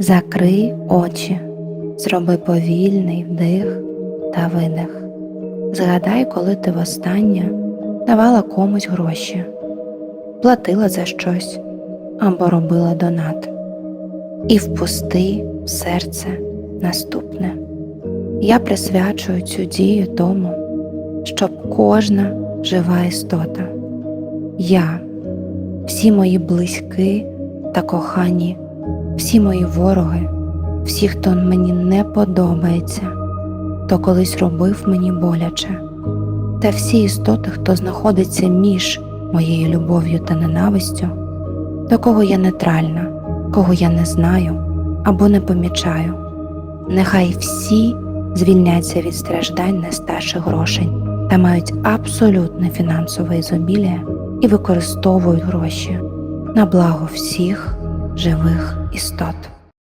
Закрий очі, зроби повільний вдих та видих. Згадай, коли ти востаннє давала комусь гроші, платила за щось або робила донат. І впусти в серце наступне. Я присвячую цю дію тому, щоб кожна жива істота, я, всі мої близькі та кохані, всі мої вороги, всі, хто мені не подобається, хто колись робив мені боляче, та всі істоти, хто знаходиться між моєю любов'ю та ненавистю, до кого я нейтральна, кого я не знаю або не помічаю. Нехай всі звільняться від страждань нестачі грошей та мають абсолютне фінансове ізобілія і використовують гроші на благо всіх живих істот.